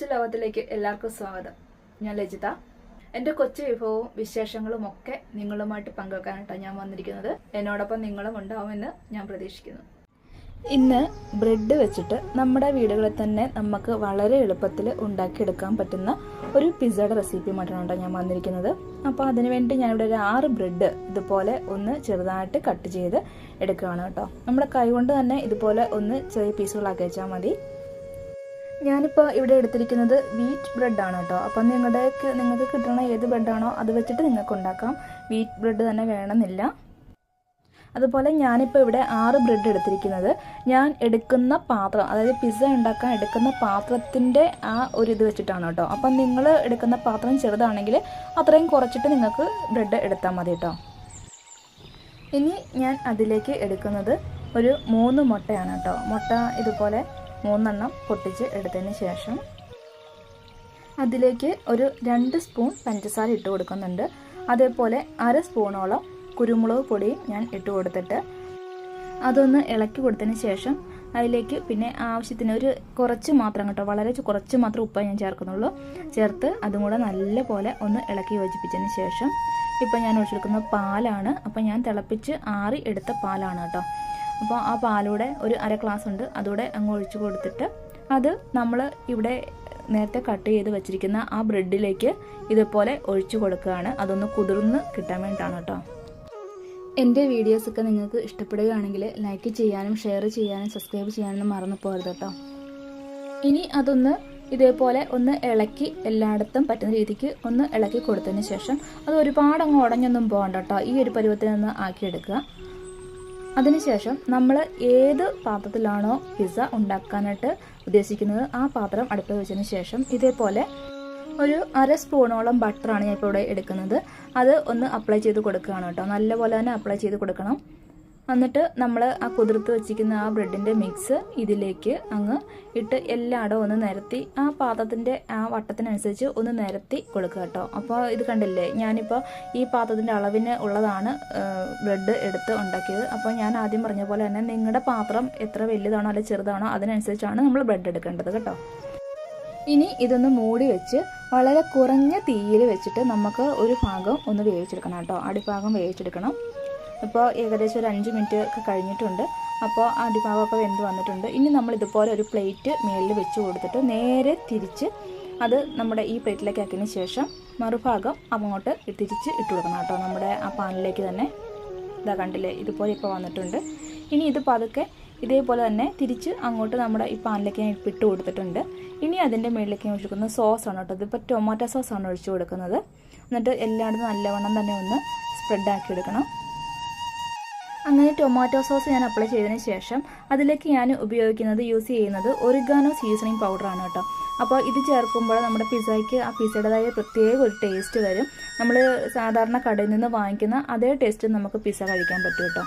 കൊച്ചു ലോകത്തിലേക്ക് എല്ലാവർക്കും സ്വാഗതം. ഞാൻ ലജിത. എന്റെ കൊച്ചു വിഭവവും വിശേഷങ്ങളും ഒക്കെ നിങ്ങളുമായിട്ട് പങ്കുവെക്കാനായിട്ടാണ് ഞാൻ വന്നിരിക്കുന്നത്. എന്നോടൊപ്പം നിങ്ങളും ഉണ്ടാവുമെന്ന് ഞാൻ പ്രതീക്ഷിക്കുന്നു. ഇന്ന് ബ്രെഡ് വെച്ചിട്ട് നമ്മുടെ വീടുകളിൽ തന്നെ നമുക്ക് വളരെ എളുപ്പത്തിൽ ഉണ്ടാക്കിയെടുക്കാൻ പറ്റുന്ന ഒരു പിസ്സയുടെ റെസിപ്പിയുമായിട്ടാണ് കേട്ടോ ഞാൻ വന്നിരിക്കുന്നത്. അപ്പോൾ അതിനുവേണ്ടി ഞാനിവിടെ ഒരു ആറ് ബ്രെഡ് ഇതുപോലെ ഒന്ന് ചെറുതായിട്ട് കട്ട് ചെയ്ത് എടുക്കുകയാണ് കേട്ടോ. നമ്മുടെ കൈ കൊണ്ട് തന്നെ ഇതുപോലെ ഒന്ന് ചെറിയ പീസുകളാക്കി വെച്ചാൽ മതി. ഞാനിപ്പോൾ ഇവിടെ എടുത്തിരിക്കുന്നത് വീറ്റ് ബ്രെഡാണ് കേട്ടോ. അപ്പം നിങ്ങളുടെ നിങ്ങൾക്ക് കിട്ടണ ഏത് ബ്രെഡാണോ അത് വെച്ചിട്ട് നിങ്ങൾക്ക് ഉണ്ടാക്കാം വീറ്റ് ബ്രെഡ് തന്നെ വേണമെന്നില്ല. അതുപോലെ ഞാനിപ്പോൾ ഇവിടെ ആറ് ബ്രെഡ് എടുത്തിരിക്കുന്നത്. ഞാൻ എടുക്കുന്ന പാത്രം അതായത് പിസ്സ ഉണ്ടാക്കാൻ എടുക്കുന്ന പാത്രത്തിന്റെ ആ ഒരു ഇത് വെച്ചിട്ടാണ് കേട്ടോ. അപ്പം നിങ്ങൾ എടുക്കുന്ന പാത്രം ചെറുതാണെങ്കിൽ അത്രയും കുറച്ചിട്ട് നിങ്ങൾക്ക് ബ്രെഡ് എടുത്താൽ മതി കേട്ടോ. ഇനി ഞാൻ അതിലേക്ക് എടുക്കുന്നത് ഒരു മൂന്ന് മുട്ടയാണ് കേട്ടോ. മുട്ട ഇതുപോലെ മൂന്നെണ്ണം പൊട്ടിച്ച് എടുത്തതിന് ശേഷം അതിലേക്ക് ഒരു രണ്ട് സ്പൂൺ പഞ്ചസാര ഇട്ട് കൊടുക്കുന്നുണ്ട്. അതേപോലെ അര സ്പൂണോളം കുരുമുളക് പൊടി ഞാൻ ഇട്ട് കൊടുത്തിട്ട് അതൊന്ന് ഇളക്കി കൊടുത്തതിന് ശേഷം അതിലേക്ക് പിന്നെ ആവശ്യത്തിന് ഒരു കുറച്ച് മാത്രം കേട്ടോ വളരെ കുറച്ച് മാത്രം ഉപ്പ് ഞാൻ ചേർക്കുന്നുള്ളൂ. ചേർത്ത് അതും കൂടെ നല്ലപോലെ ഒന്ന് ഇളക്കി യോജിപ്പിച്ചതിന് ശേഷം ഇപ്പം ഞാൻ ഒഴിച്ചെടുക്കുന്ന പാലാണ്. അപ്പം ഞാൻ തിളപ്പിച്ച് ആറി എടുത്ത പാലാണ് കേട്ടോ. അപ്പോൾ ആ പാലൂടെ ഒരു അര ഗ്ലാസ് ഉണ്ട്. അതുകൂടെ അങ്ങ് ഒഴിച്ചു കൊടുത്തിട്ട് അത് നമ്മൾ ഇവിടെ നേരത്തെ കട്ട് ചെയ്ത് വെച്ചിരിക്കുന്ന ആ ബ്രെഡിലേക്ക് ഇതുപോലെ ഒഴിച്ചു കൊടുക്കുകയാണ്. അതൊന്ന് കുതിർന്ന് കിട്ടാൻ വേണ്ടിയിട്ടാണ് കേട്ടോ. എന്റെ വീഡിയോസൊക്കെ നിങ്ങൾക്ക് ഇഷ്ടപ്പെടുകയാണെങ്കിൽ ലൈക്ക് ചെയ്യാനും ഷെയർ ചെയ്യാനും സബ്സ്ക്രൈബ് ചെയ്യാനും മറന്നു പോകരുത് കേട്ടോ. ഇനി അതൊന്ന് ഇതേപോലെ ഒന്ന് ഇളക്കി എല്ലായിടത്തും പറ്റുന്ന രീതിക്ക് ഒന്ന് ഇളക്കി കൊടുത്തതിന് ശേഷം അത് ഒരുപാട് അങ്ങ് ഉടഞ്ഞൊന്നും പോകണ്ട കേട്ടോ. ഈ ഒരു പരുവത്തിൽ നിന്ന് ആക്കിയെടുക്കുക. അതിനുശേഷം നമ്മൾ ഏത് പാത്രത്തിലാണോ പിസ്സ ഉണ്ടാക്കാനായിട്ട് ഉദ്ദേശിക്കുന്നത് ആ പാത്രം അടുപ്പിൽ വെച്ചതിന് ശേഷം ഇതേപോലെ ഒരു അര സ്പൂണോളം ബട്ടറാണ് ഞാൻ ഇപ്പോൾ ഇവിടെ എടുക്കുന്നത്. അത് ഒന്ന് അപ്ലൈ ചെയ്ത് കൊടുക്കുകയാണ് കേട്ടോ. നല്ലപോലെ തന്നെ അപ്ലൈ ചെയ്ത് കൊടുക്കണം. എന്നിട്ട് നമ്മൾ ആ കുതിർത്ത് വെച്ചിരിക്കുന്ന ആ ബ്രെഡിന്റെ മിക്സ് ഇതിലേക്ക് അങ്ങ് ഇട്ട് എല്ലായിടവും ഒന്ന് നിരത്തി ആ പാത്രത്തിന്റെ ആ വട്ടത്തിനനുസരിച്ച് ഒന്ന് നിരത്തി കൊടുക്കുക കേട്ടോ. അപ്പോൾ ഇത് കണ്ടില്ലേ? ഞാനിപ്പോൾ ഈ പാത്രത്തിന്റെ അളവിന് ഉള്ളതാണ് ബ്രെഡ് എടുത്ത് ഉണ്ടാക്കിയത്. അപ്പോൾ ഞാൻ ആദ്യം പറഞ്ഞ പോലെ തന്നെ നിങ്ങളുടെ പാത്രം എത്ര വലുതാണോ അല്ലെങ്കിൽ ചെറുതാണോ അതിനനുസരിച്ചാണ് നമ്മൾ ബ്രെഡ് എടുക്കേണ്ടത് കേട്ടോ. ഇനി ഇതൊന്ന് മൂടി വെച്ച് വളരെ കുറഞ്ഞ തീയിൽ വെച്ചിട്ട് നമുക്ക് ഒരു ഭാഗം ഒന്ന് വേവിച്ചെടുക്കണം കേട്ടോ. അടിഭാഗം വേവിച്ചെടുക്കണം. ഇപ്പോൾ ഏകദേശം ഒരു അഞ്ച് മിനിറ്റ് ഒക്കെ കഴിഞ്ഞിട്ടുണ്ട്. അപ്പോൾ അടിഭാഗമൊക്കെ വെന്ത് വന്നിട്ടുണ്ട്. ഇനി നമ്മൾ ഇതുപോലെ ഒരു പ്ലേറ്റ് മേളിൽ വെച്ച് കൊടുത്തിട്ട് നേരെ തിരിച്ച് അത് നമ്മുടെ ഈ പ്ലേറ്റിലേക്ക് ആക്കിയതിന് ശേഷം മറുഭാഗം അങ്ങോട്ട് തിരിച്ച് ഇട്ട് കൊടുക്കണം കേട്ടോ. നമ്മുടെ ആ പാനിലേക്ക് തന്നെ ഇതാ കണ്ടില്ലേ ഇതുപോലെ ഇപ്പോൾ വന്നിട്ടുണ്ട്. ഇനി ഇത് പതുക്കെ ഇതേപോലെ തന്നെ തിരിച്ച് അങ്ങോട്ട് നമ്മുടെ ഈ പാനിലേക്ക് ഞാൻ ഇട്ട് കൊടുത്തിട്ടുണ്ട്. ഇനി അതിന്റെ മേളിലേക്ക് ഞാൻ ഒഴിച്ചിരിക്കുന്നത് സോസാണ് കേട്ടോ. ഇതിപ്പോൾ ടൊമാറ്റോ സോസാണ് ഒഴിച്ചു കൊടുക്കുന്നത്. എന്നിട്ട് എല്ലായിടത്തും നല്ലവണ്ണം തന്നെ ഒന്ന് സ്പ്രെഡാക്കി എടുക്കണം. അങ്ങനെ ടൊമാറ്റോ സോസ് ഞാൻ അപ്ലൈ ചെയ്തതിന് ശേഷം അതിലേക്ക് ഞാൻ ഉപയോഗിക്കുന്നത് യൂസ് ചെയ്യുന്നത് ഒറിഗാനോ സീസണിങ് പൗഡറാണ് കേട്ടോ. അപ്പോൾ ഇത് ചേർക്കുമ്പോൾ നമ്മുടെ പിസ്സയ്ക്ക് ആ പിസ്സയുടേതായ പ്രത്യേക ഒരു ടേസ്റ്റ് വരും. നമ്മൾ സാധാരണ കടയിൽ നിന്ന് വാങ്ങിക്കുന്ന അതേ ടേസ്റ്റ് നമുക്ക് പിസ്സ കഴിക്കാൻ പറ്റും കേട്ടോ.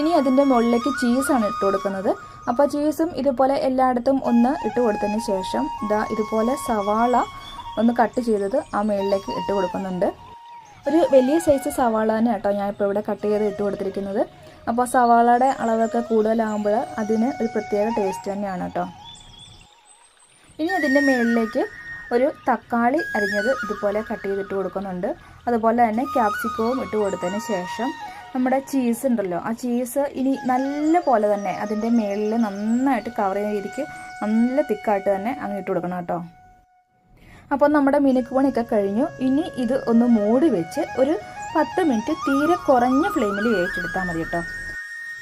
ഇനി അതിന്റെ മുകളിലേക്ക് ചീസാണ് ഇട്ട് കൊടുക്കുന്നത്. അപ്പോൾ ചീസും ഇതുപോലെ എല്ലായിടത്തും ഒന്ന് ഇട്ട് കൊടുത്തതിന് ശേഷം ഇതാ ഇതുപോലെ സവാള ഒന്ന് കട്ട് ചെയ്തത് ആ മുകളിലേക്ക് ഇട്ട് കൊടുക്കുന്നുണ്ട്. ഒരു വലിയ സൈസ് സവാള തന്നെ കേട്ടോ ഞാൻ ഇപ്പോൾ ഇവിടെ കട്ട് ചെയ്ത് ഇട്ട് കൊടുത്തിരിക്കുന്നത്. അപ്പോൾ സവാളയുടെ അളവൊക്കെ കൂടുതലാകുമ്പോൾ അതിന് ഒരു പ്രത്യേക ടേസ്റ്റ് തന്നെയാണ് കേട്ടോ ഇനി അതിന്റെ മുകളിലേക്ക് ഒരു തക്കാളി അരിഞ്ഞത് ഇതുപോലെ കട്ട് ചെയ്തിട്ട് കൊടുക്കുന്നുണ്ട്. അതുപോലെ തന്നെ ക്യാപ്സിക്കവും ഇട്ട് കൊടുത്തതിന് ശേഷം നമ്മുടെ ചീസ് ഉണ്ടല്ലോ ആ ചീസ് ഇനി നല്ല പോലെ തന്നെ അതിന്റെ മേളിൽ നന്നായിട്ട് കവർ ചെയ്യുന്ന രീതിക്ക് നല്ല തിക്കായിട്ട് തന്നെ അങ്ങ് ഇട്ട് കൊടുക്കണം കേട്ടോ. അപ്പോൾ നമ്മുടെ മിനുക്ക് പണിയൊക്കെ കഴിഞ്ഞു. ഇനി ഇത് ഒന്ന് മൂടി വെച്ച് ഒരു പത്ത് മിനിറ്റ് തീരെ കുറഞ്ഞ ഫ്ലെയിമിൽ വേവിച്ചെടുത്താൽ മതി കേട്ടോ.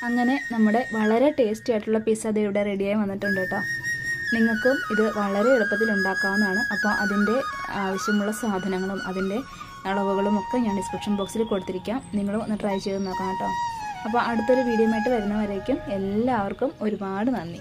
അങ്ങനെ നമ്മുടെ വളരെ ടേസ്റ്റി ആയിട്ടുള്ള പിസ്സ അത് ഇവിടെ റെഡിയായി വന്നിട്ടുണ്ട് കേട്ടോ. നിങ്ങൾക്കും ഇത് വളരെ എളുപ്പത്തിൽ ഉണ്ടാക്കാവുന്നതാണ്. അപ്പോൾ അതിന്റെ ആവശ്യമുള്ള സാധനങ്ങളും അതിന്റെ അളവുകളും ഒക്കെ ഞാൻ ഡിസ്ക്രിപ്ഷൻ ബോക്സിൽ കൊടുത്തിരിക്കാം. നിങ്ങൾ ഒന്ന് ട്രൈ ചെയ്ത് നോക്കാം കേട്ടോ. അപ്പോൾ അടുത്തൊരു വീഡിയോ ആയിട്ട് വരുന്നവരേക്കും എല്ലാവർക്കും ഒരുപാട് നന്ദി.